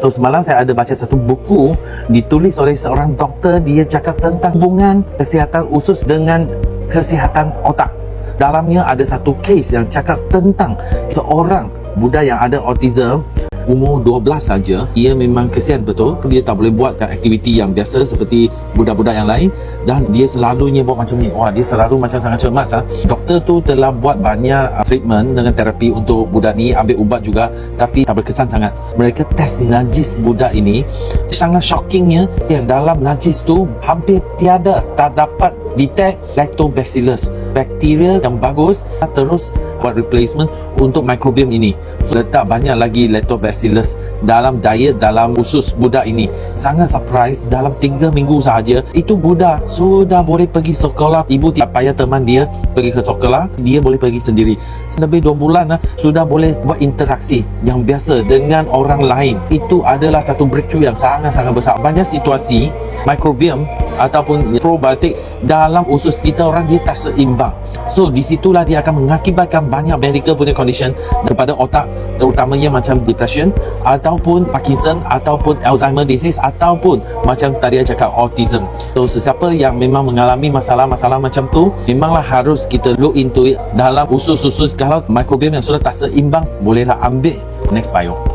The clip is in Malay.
So semalam saya ada baca satu buku ditulis oleh seorang doktor dia cakap tentang hubungan kesihatan usus dengan kesihatan otak. Dalamnya ada satu kes yang cakap tentang seorang budak yang ada autism umur 12 saja ia memang kesian betul? Dia tak boleh buat aktiviti yang biasa seperti budak-budak yang lain dan dia selalunya buat macam ni. Wah dia selalu macam sangat cemas ha. doktor tu telah buat banyak uh, treatment dengan terapi untuk budak ni ambil ubat juga tapi tak berkesan sangat. Mereka test najis budak ini. Sangat shockingnya yang dalam najis tu hampir tiada tak dapat detect lactobacillus bakteria yang bagus terus buat replacement untuk microbiome ini. Letak banyak lagi lactobacillus dalam diet dalam usus budak ini. Sangat surprise dalam 3 minggu sahaja. Itu budak sudah boleh pergi sekolah. Ibu tidak payah teman dia pergi ke sekolah dia boleh pergi sendiri. Lebih 2 bulan ah, sudah boleh buat interaksi yang biasa dengan orang lain. Itu adalah satu breakthrough yang sangat-sangat besar. Banyak situasi microbiome ataupun probiotik dalam usus kita orang dia tak seimbang. So disitulah dia akan mengakibatkan banyak medical punya condition kepada otak terutamanya macam depression ataupun Parkinson ataupun Alzheimer disease ataupun macam tadi saya cakap autism. So sesiapa yang memang mengalami masalah-masalah macam tu memanglah harus kita look into it dalam usus-usus. Kalau microbiome yang sudah tak seimbang bolehlah ambil next bio